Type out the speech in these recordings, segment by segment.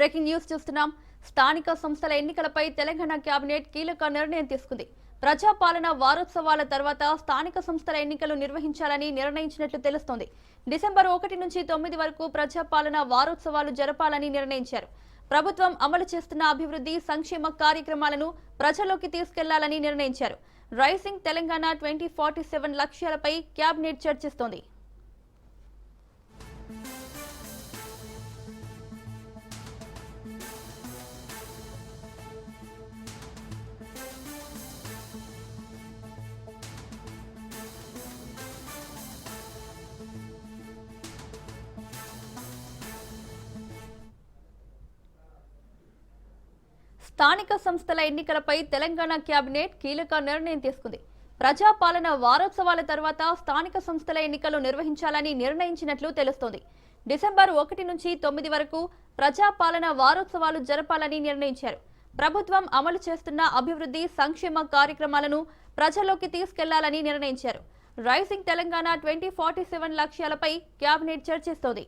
Breaking news చూస్తున్నాం. స్థానిక సంస్థల ఎన్నికలపై తెలంగాణ కేబినెట్ కీలక నిర్ణయం తీసుకుంది. ప్రజాపాలన వారోత్సవాల తర్వాత స్థానిక సంస్థల ఎన్నికలు నిర్వహించాలని నిర్ణయించినట్లు తెలుస్తోంది. డిసెంబర్ ఒకటి నుంచి తొమ్మిది వరకు ప్రజాపాలన వారోత్సవాలు జరపాలని నిర్ణయించారు. ప్రభుత్వం అమలు చేస్తున్న అభివృద్ధి సంక్షేమ కార్యక్రమాలను ప్రజల్లోకి తీసుకెళ్ళాలని నిర్ణయించారు. Rising Telangana twenty forty seven లక్ష్యాలపై cabinet చర్చిస్తోంది. స్థానిక సంస్థల ఎన్నికలపై తెలంగాణ కేబినెట్ కీలక నిర్ణయం తీసుకుంది. ప్రజాపాలన వారోత్సవాల తర్వాత స్థానిక సంస్థల ఎన్నికలు నిర్వహించాలని నిర్ణయించినట్లు తెలుస్తోంది. డిసెంబర్ ఒకటి నుంచి తొమ్మిది వరకు ప్రజాపాలన వారోత్సవాలు జరపాలని నిర్ణయించారు. ప్రభుత్వం అమలు చేస్తున్న అభివృద్ధి సంక్షేమ కార్యక్రమాలను ప్రజల్లోకి తీసుకెళ్ళాలని నిర్ణయించారు. Rising Telangana twenty forty seven లక్ష్యాలపై cabinet చర్చిస్తోంది.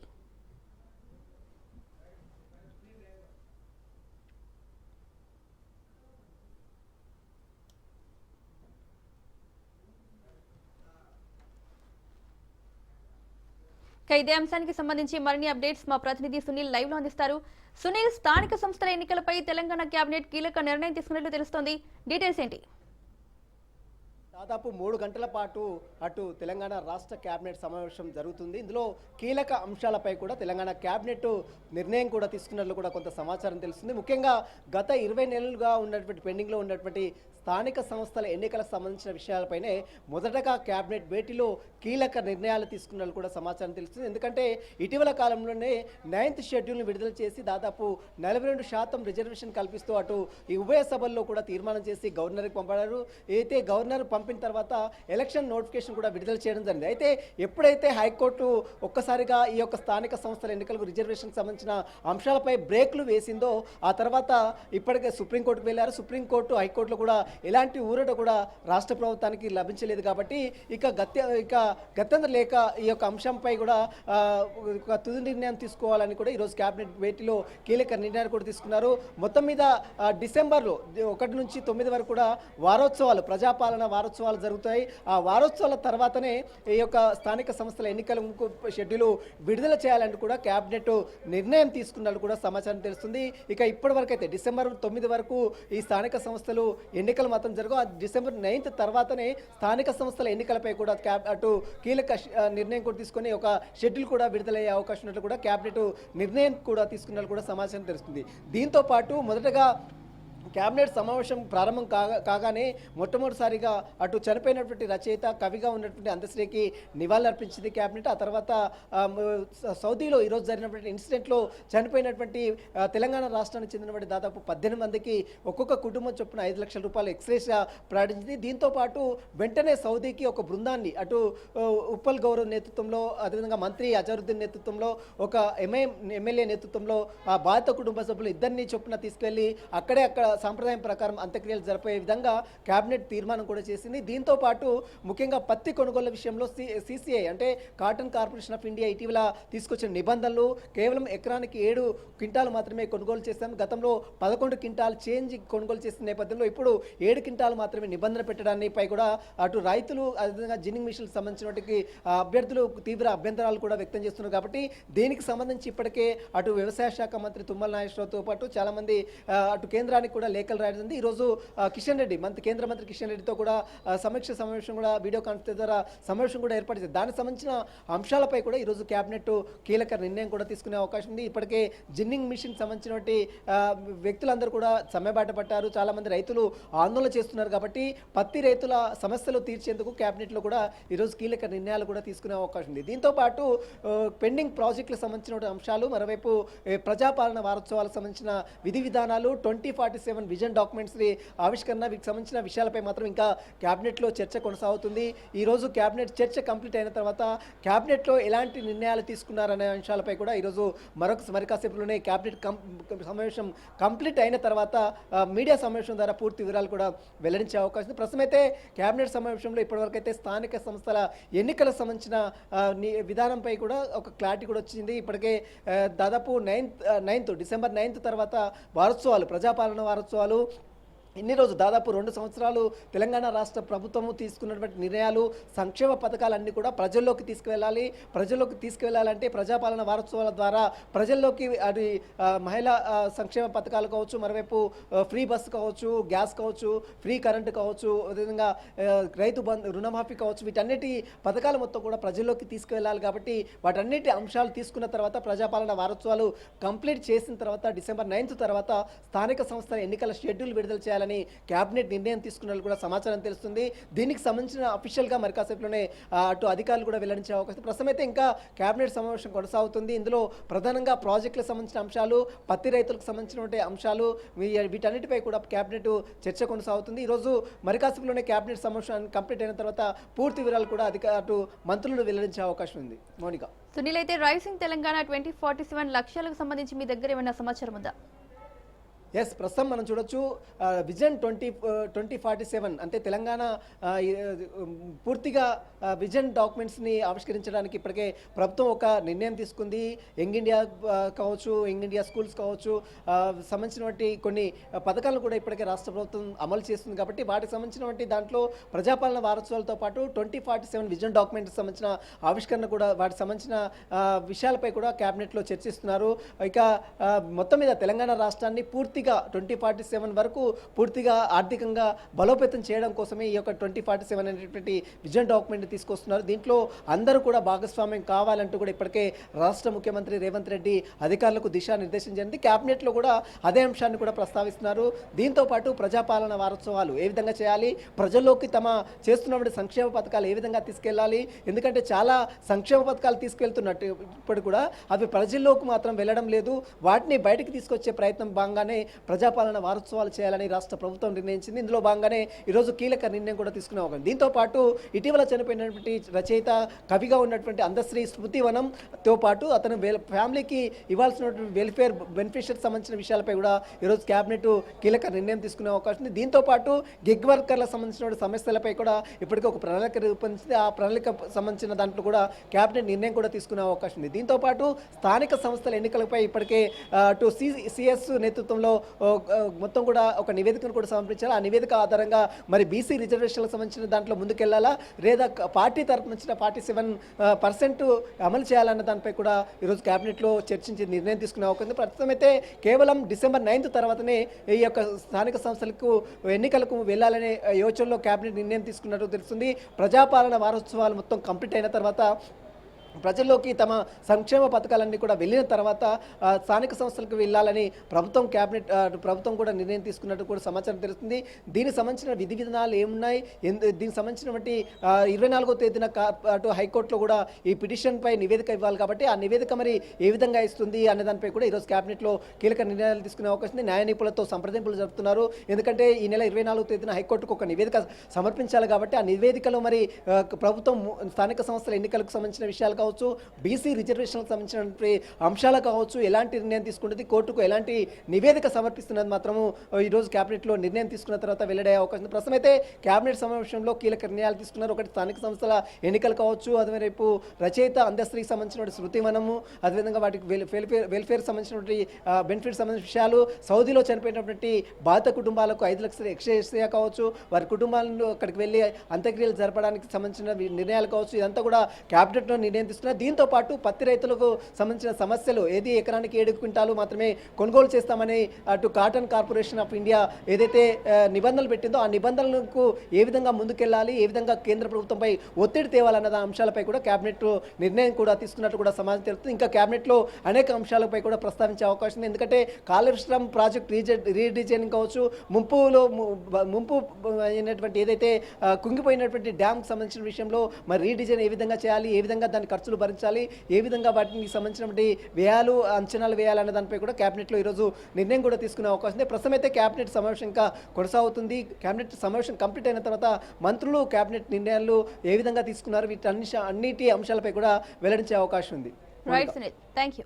ఇదే అంశానికి సంబంధించి మరిన్ని అప్డేట్స్ మా ప్రతినిధి సునీల్ లైవ్లో అందిస్తారు. సునీల్ స్థానిక సంస్థల ఎన్నికలపై తెలంగాణ కేబినెట్ కీలక నిర్ణయం తీసుకున్నట్లు తెలుస్తోంది. డీటెయిల్స్ ఏంటి? దాదాపు మూడు గంటల పాటు అటు తెలంగాణ రాష్ట్ర కేబినెట్ సమావేశం జరుగుతుంది. ఇందులో కీలక అంశాలపై కూడా తెలంగాణ కేబినెట్ నిర్ణయం కూడా తీసుకున్నట్లు కూడా కొంత సమాచారం తెలుస్తుంది. ముఖ్యంగా గత ఇరవై నెలలుగా ఉన్నటువంటి పెండింగ్లో ఉన్నటువంటి స్థానిక సంస్థల ఎన్నికలకు సంబంధించిన విషయాలపైనే మొదటగా కేబినెట్ భేటీలో కీలక నిర్ణయాలు తీసుకున్నట్లు కూడా సమాచారం తెలుస్తుంది. ఎందుకంటే ఇటీవల కాలంలోనే నైన్త్ షెడ్యూల్ను విడుదల చేసి దాదాపు నలభై రెండు శాతం రిజర్వేషన్ కల్పిస్తూ అటు ఈ ఉభయ సభల్లో కూడా తీర్మానం చేసి గవర్నర్కి పంపారు. అయితే గవర్నర్ పంపిన తర్వాత ఎలక్షన్ నోటిఫికేషన్ కూడా విడుదల చేయడం జరిగింది. అయితే ఎప్పుడైతే హైకోర్టు ఒక్కసారిగా ఈ యొక్క స్థానిక సంస్థల ఎన్నికలకు రిజర్వేషన్కి సంబంధించిన అంశాలపై బ్రేక్లు వేసిందో ఆ తర్వాత ఇప్పటికే సుప్రీంకోర్టుకు వెళ్ళారు. సుప్రీంకోర్టు హైకోర్టులో కూడా ఎలాంటి ఊరట కూడా రాష్ట్ర ప్రభుత్వానికి లభించలేదు కాబట్టి ఇక గత్య ఇక గత్యంతర లేక ఈ యొక్క అంశంపై కూడా ఒక తుది నిర్ణయం తీసుకోవాలని కూడా ఈరోజు కేబినెట్ భేటీలో కీలక నిర్ణయాలు కూడా తీసుకున్నారు. మొత్తం మీద డిసెంబర్లో ఒకటి నుంచి తొమ్మిది వరకు కూడా వారోత్సవాలు ప్రజాపాలన వారోత్సవాలు జరుగుతాయి. ఆ వారోత్సవాల తర్వాతనే ఈ యొక్క స్థానిక సంస్థల ఎన్నికల షెడ్యూల్ విడుదల చేయాలని కూడా కేబినెట్ నిర్ణయం తీసుకున్నట్లు కూడా సమాచారం తెలుస్తుంది. ఇక ఇప్పటి వరకు అయితే డిసెంబర్ తొమ్మిది వరకు ఈ స్థానిక సంస్థలు ఎన్నికలు మాత్రం జరుగు ఆ డిసెంబర్ నైన్త్ తర్వాతనే స్థానిక సంస్థల ఎన్నికలపై కూడా క్యాబ్ అటు కీలక నిర్ణయం కూడా తీసుకొని ఒక షెడ్యూల్ కూడా విడుదలయ్యే అవకాశం ఉన్నట్లు కూడా కేబినెట్ నిర్ణయం కూడా తీసుకున్నట్లు కూడా సమాచారం తెలుస్తుంది. దీంతో పాటు మొదటగా కేబినెట్ సమావేశం ప్రారంభం కాగా కాగానే మొట్టమొదటిసారిగా అటు చనిపోయినటువంటి రచయిత కవిగా ఉన్నటువంటి అందశ్రీకి నివాళులర్పించింది కేబినెట్ ఆ తర్వాత సౌదీలో ఈరోజు జరిగినటువంటి ఇన్సిడెంట్లో చనిపోయినటువంటి తెలంగాణ రాష్ట్రానికి చెందినటువంటి దాదాపు పద్దెనిమిది మందికి ఒక్కొక్క కుటుంబం చొప్పున ఐదు లక్షల రూపాయలు ఎక్స్రేస్గా ప్రకటించింది దీంతో పాటు వెంటనే సౌదీకి ఒక బృందాన్ని అటు ఉప్పల్ గౌరవ్ నేతృత్వంలో అదేవిధంగా మంత్రి అజరుద్దీన్ నేతృత్వంలో ఒక ఎంఐ ఎమ్మెల్యే నేతృత్వంలో ఆ బాధిత కుటుంబ సభ్యులు ఇద్దరిని చొప్పున తీసుకెళ్ళి అక్కడే అక్కడ సాంప్రదాయం ప్రకారం అంత్యక్రియలు జరిపే విధంగా కేబినెట్ తీర్మానం కూడా చేసింది. దీంతో పాటు ముఖ్యంగా పత్తి కొనుగోళ్ళ విషయంలో సిసిఐ అంటే కాటన్ కార్పొరేషన్ ఆఫ్ ఇండియా ఇటీవల తీసుకొచ్చిన నిబంధనలు కేవలం ఎకరానికి ఏడు క్వింటాలు మాత్రమే కొనుగోలు చేస్తాం గతంలో పదకొండు క్వింటాల్ చేంజ్ కొనుగోలు చేసిన నేపథ్యంలో ఇప్పుడు ఏడు క్వింటాలు మాత్రమే నిబంధన పెట్టడాన్నిపై కూడా అటు రైతులు అదేవిధంగా జిన్నింగ్ మిషన్కి సంబంధించినటువంటి అభ్యర్థులు తీవ్ర అభ్యంతరాలు కూడా వ్యక్తం చేస్తున్నారు కాబట్టి దీనికి సంబంధించి ఇప్పటికే అటు వ్యవసాయ శాఖ మంత్రి తుమ్మల నాగేశ్వరరావుతో పాటు చాలామంది అటు కేంద్రానికి కూడా లేఖలు రాయడం ఈరోజు కిషన్ రెడ్డి మంత్రి కేంద్ర మంత్రి కిషన్ రెడ్డితో కూడా సమీక్ష సమావేశం కూడా వీడియో కాన్ఫరెన్స్ ద్వారా సమావేశం కూడా ఏర్పాటు చేశారు. దానికి సంబంధించిన అంశాలపై కూడా ఈరోజు కేబినెట్ కీలక నిర్ణయం కూడా తీసుకునే అవకాశం ఉంది. ఇప్పటికే జిన్నింగ్ మిషన్ సంబంధించినటువంటి వ్యక్తులందరూ కూడా సమ్మెబాట పట్టారు. చాలామంది రైతులు ఆందోళన చేస్తున్నారు కాబట్టి పత్తి రైతుల సమస్యలు తీర్చేందుకు కేబినెట్లో కూడా ఈరోజు కీలక నిర్ణయాలు కూడా తీసుకునే అవకాశం ఉంది. దీంతో పాటు పెండింగ్ ప్రాజెక్టులకు సంబంధించిన అంశాలు మరోవైపు ప్రజాపాలన వారోత్సవాలకు సంబంధించిన విధి విధానాలు twenty forty seven vision documents ఆవిష్కరణ వీటికి సంబంధించిన విషయాలపై మాత్రం ఇంకా క్యాబినెట్లో చర్చ కొనసాగుతుంది. ఈ రోజు క్యాబినెట్ చర్చ కంప్లీట్ అయిన తర్వాత క్యాబినెట్లో ఎలాంటి నిర్ణయాలు తీసుకున్నారనే అంశాలపై కూడా ఈరోజు మరొక మరికాసేపులోనే క్యాబినెట్ కం సమావేశం కంప్లీట్ అయిన తర్వాత మీడియా సమావేశం ద్వారా పూర్తి వివరాలు కూడా వెల్లడించే అవకాశం ఉంది. ప్రస్తుతమైతే క్యాబినెట్ సమావేశంలో ఇప్పటివరకు అయితే స్థానిక సంస్థల ఎన్నికలకు సంబంధించిన విధానంపై కూడా ఒక క్లారిటీ కూడా వచ్చింది. ఇప్పటికే దాదాపు నైన్త్ నైన్త్ డిసెంబర్ నైన్త్ తర్వాత వారోత్సవాలు ప్రజాపాలన వారోత్సవాలు চলো ఇన్ని రోజు దాదాపు రెండు సంవత్సరాలు తెలంగాణ రాష్ట్ర ప్రభుత్వము తీసుకున్నటువంటి నిర్ణయాలు సంక్షేమ పథకాలన్నీ కూడా ప్రజల్లోకి తీసుకువెళ్ళాలి. ప్రజల్లోకి తీసుకువెళ్ళాలంటే ప్రజాపాలన వారోత్సవాల ద్వారా ప్రజల్లోకి అది మహిళా సంక్షేమ పథకాలు కావచ్చు మరోవైపు ఫ్రీ బస్సు కావచ్చు గ్యాస్ కావచ్చు ఫ్రీ కరెంటు కావచ్చు అదేవిధంగా రైతు బంధు రుణమాఫీ కావచ్చు వీటన్నిటి పథకాలు మొత్తం కూడా ప్రజల్లోకి తీసుకువెళ్ళాలి కాబట్టి వాటన్నిటి అంశాలు తీసుకున్న తర్వాత ప్రజాపాలన వారోత్సవాలు కంప్లీట్ చేసిన తర్వాత డిసెంబర్ నైన్త్ తర్వాత స్థానిక సంస్థల ఎన్నికల షెడ్యూల్ విడుదల చేయాలి చేయాలని క్యాబినెట్ నిర్ణయం తీసుకున్నట్లు కూడా సమాచారం తెలుస్తుంది. దీనికి సంబంధించిన అఫీషియల్గా మరి కాసేపులోనే అటు అధికారులు కూడా వెల్లడించే అవకాశం ప్రస్తుతం అయితే ఇంకా క్యాబినెట్ సమావేశం కొనసాగుతుంది. ఇందులో ప్రధానంగా ప్రాజెక్టులకు సంబంధించిన అంశాలు పత్తి రైతులకు సంబంధించినటువంటి అంశాలు వీటన్నిటిపై కూడా క్యాబినెట్ చర్చ కొనసాగుతుంది. ఈరోజు మరి కాసేపులోనే క్యాబినెట్ సమావేశం కంప్లీట్ అయిన తర్వాత పూర్తి వివరాలు కూడా అధిక అటు మంత్రులు వెల్లడించే అవకాశం ఉంది. మౌనిక. సునీల్ అయితే rising Telangana twenty forty seven లక్ష్యాలకు సంబంధించి మీ దగ్గర ఏమైనా సమాచారం ఉందా? ఎస్ ప్రస్తుతం మనం చూడొచ్చు vision twenty twenty forty seven అంటే తెలంగాణ పూర్తిగా విజన్ డాక్యుమెంట్స్ని ఆవిష్కరించడానికి ఇప్పటికే ప్రభుత్వం ఒక నిర్ణయం తీసుకుంది. యంగ్ ఇండియా కావచ్చు యంగ్ ఇండియా స్కూల్స్ కావచ్చు సంబంధించినటువంటి కొన్ని పథకాలను కూడా ఇప్పటికే రాష్ట్ర ప్రభుత్వం అమలు చేస్తుంది కాబట్టి వాటికి సంబంధించినటువంటి దాంట్లో ప్రజాపాలన వారోత్సవాలతో పాటు ట్వంటీ ఫార్టీ సెవెన్ విజన్ డాక్యుమెంట్కి సంబంధించిన ఆవిష్కరణ కూడా వాటికి సంబంధించిన విషయాలపై కూడా క్యాబినెట్లో చర్చిస్తున్నారు. ఇక మొత్తం మీద తెలంగాణ రాష్ట్రాన్ని పూర్తి పూర్తిగా ట్వంటీ ఫార్టీ సెవెన్ వరకు పూర్తిగా ఆర్థికంగా బలోపేతం చేయడం కోసమే ఈ యొక్క ట్వంటీ ఫార్టీ సెవెన్ అనేటువంటి విజన్ డాక్యుమెంట్ తీసుకొస్తున్నారు. దీంట్లో అందరూ కూడా భాగస్వామ్యం కావాలంటూ కూడా ఇప్పటికే రాష్ట్ర ముఖ్యమంత్రి రేవంత్ రెడ్డి అధికారులకు దిశానిర్దేశం జరిగింది. క్యాబినెట్లో కూడా అదే అంశాన్ని కూడా ప్రస్తావిస్తున్నారు. దీంతో పాటు ప్రజాపాలన వారోత్సవాలు ఏ విధంగా చేయాలి? ప్రజల్లోకి తమ చేస్తున్నటువంటి సంక్షేమ పథకాలు ఏ విధంగా తీసుకెళ్ళాలి? ఎందుకంటే చాలా సంక్షేమ పథకాలు తీసుకెళ్తున్నట్టు ఇప్పుడు కూడా అవి ప్రజల్లోకి మాత్రం వెళ్ళడం లేదు. వాటిని బయటికి తీసుకొచ్చే ప్రయత్నం భాగంగానే ప్రజాపాలన వారోత్సవాలు చేయాలని రాష్ట్ర ప్రభుత్వం నిర్ణయించింది. ఇందులో భాగంగానే ఈరోజు కీలక నిర్ణయం కూడా తీసుకునే అవకాశం దీంతో పాటు ఇటీవల చనిపోయినటువంటి రచయిత కవిగా ఉన్నటువంటి అందశ్రీ స్మృతివనంతో పాటు అతను ఫ్యామిలీకి ఇవ్వాల్సినటువంటి వెల్ఫేర్ బెనిఫిషియర్ సంబంధించిన విషయాలపై కూడా ఈరోజు క్యాబినెట్ కీలక నిర్ణయం తీసుకునే అవకాశం ఉంది. దీంతో పాటు గిగ్ వర్కర్ల సంబంధించిన సమస్యలపై కూడా ఇప్పటికే ఒక ప్రణాళిక రూపొందించింది. ఆ ప్రణాళిక సంబంధించిన దాంట్లో కూడా క్యాబినెట్ నిర్ణయం కూడా తీసుకునే అవకాశం ఉంది. దీంతో పాటు స్థానిక సంస్థల ఎన్నికలపై ఇప్పటికే టు అటు సి సిఎస్ నేతృత్వంలో మొత్తం కూడా ఒక నివేదికను కూడా సమర్పించాలి? ఆ నివేదిక ఆధారంగా మరి బీసీ రిజర్వేషన్లకు సంబంధించిన దాంట్లో ముందుకెళ్ళాలా? లేదా పార్టీ తరపు వచ్చిన ఫార్టీ సెవెన్ పర్సెంట్ అమలు చేయాలన్న దానిపై కూడా ఈరోజు క్యాబినెట్లో చర్చించి నిర్ణయం తీసుకునే అవకాశం ప్రస్తుతం అయితే కేవలం డిసెంబర్ నైన్త్ తర్వాతనే ఈ యొక్క స్థానిక సంస్థలకు ఎన్నికలకు వెళ్ళాలనే యోచనలో క్యాబినెట్ నిర్ణయం తీసుకున్నట్టు తెలుస్తుంది. ప్రజాపాలన వారోత్సవాలు మొత్తం కంప్లీట్ అయిన తర్వాత ప్రజల్లోకి తమ సంక్షేమ పథకాలన్నీ కూడా వెళ్ళిన తర్వాత స్థానిక సంస్థలకు వెళ్ళాలని ప్రభుత్వం క్యాబినెట్ ప్రభుత్వం కూడా నిర్ణయం తీసుకున్నట్టు కూడా సమాచారం తెలుస్తుంది. దీనికి సంబంధించిన విధి విధానాలు ఏమున్నాయి? దీనికి సంబంధించినటువంటి ఇరవై నాలుగో తేదీన అటు హైకోర్టులో కూడా ఈ పిటిషన్పై నివేదిక ఇవ్వాలి కాబట్టి ఆ నివేదిక మరి ఏ విధంగా ఇస్తుంది అనే దానిపై కూడా ఈరోజు క్యాబినెట్లో కీలక నిర్ణయాలు తీసుకునే అవకాశం ఉంది. న్యాయ నిపుణులతో సంప్రదింపులు జరుపుతున్నారు. ఎందుకంటే ఈ నెల ఇరవై నాలుగో తేదీన హైకోర్టుకు ఒక నివేదిక సమర్పించాలి కాబట్టి ఆ నివేదికలో మరి ప్రభుత్వం స్థానిక సంస్థల ఎన్నికలకు సంబంధించిన విషయాలు కావచ్చు బీసీ రిజర్వేషన్లకు సంబంధించినటువంటి అంశాలు కావచ్చు ఎలాంటి నిర్ణయం తీసుకుంటుంది కోర్టుకు ఎలాంటి నివేదిక సమర్పిస్తున్నది మాత్రము ఈరోజు క్యాబినెట్లో నిర్ణయం తీసుకున్న తర్వాత వెల్లడే అవకాశం. ప్రస్తుతం అయితే క్యాబినెట్ సమావేశంలో కీలక నిర్ణయాలు తీసుకున్నారు. ఒకటి స్థానిక సంస్థల ఎన్నికలు కావచ్చు అదే రేపు రచయిత అందస్త్రీకి సంబంధించినటువంటి శృతివనము అదేవిధంగా వాటికి వెల్ఫేర్ వెల్ఫేర్ సంబంధించినటువంటి బెనిఫిట్ సంబంధించిన విషయాలు సౌదీలో చనిపోయినటువంటి బాధిత కుటుంబాలకు ఐదు లక్షలు ఎక్స్ట్రా కావచ్చు వారి కుటుంబాలను అక్కడికి వెళ్ళి అంత్యక్రియలు జరపడానికి సంబంధించిన నిర్ణయాలు కావచ్చు ఇదంతా కూడా క్యాబినెట్లో నిర్ణయం తీసుకున్నారు దీంతో పాటు పత్తి రైతులకు సంబంధించిన సమస్యలు ఏది ఎకరానికి ఏడు క్వింటాలు మాత్రమే కొనుగోలు చేస్తామని అటు కాటన్ కార్పొరేషన్ ఆఫ్ ఇండియా ఏదైతే నిబంధనలు పెట్టిందో ఆ నిబంధనలకు ఏ విధంగా ముందుకెళ్ళాలి ఏ విధంగా కేంద్ర ప్రభుత్వంపై ఒత్తిడి తేవాలన్న అంశాలపై కూడా క్యాబినెట్ నిర్ణయం కూడా తీసుకున్నట్టు కూడా సమాజం తెలుస్తుంది. ఇంకా క్యాబినెట్లో అనేక అంశాలపై కూడా ప్రస్తావించే అవకాశం ఉంది. ఎందుకంటే కాళేశ్వరం ప్రాజెక్ట్ రీజ రీడిజైనింగ్ కావచ్చు ముంపులో ము- ముంపు అయినటువంటి ఏదైతే కుంగిపోయినటువంటి డ్యామ్ సంబంధించిన విషయంలో మరి రీడిజైన్ ఏ విధంగా చేయాలి ఏ విధంగా దాన్ని ఖర్చు ఖర్చులు భరించాలి ఏ విధంగా వాటికి సంబంధించినటువంటి వ్యయాలు అంచనాలు వేయాలనే దానిపై కూడా క్యాబినెట్లో ఈరోజు నిర్ణయం కూడా తీసుకునే అవకాశం ఉంది. ప్రస్తుతం అయితే క్యాబినెట్ సమావేశం ఇంకా కొనసాగుతుంది. క్యాబినెట్ సమావేశం కంప్లీట్ అయిన తర్వాత మంత్రులు క్యాబినెట్ నిర్ణయాలు ఏ విధంగా తీసుకున్నారు? వీటి అన్ని అన్నిటి అంశాలపై కూడా వెల్లడించే అవకాశం ఉంది. Right thank you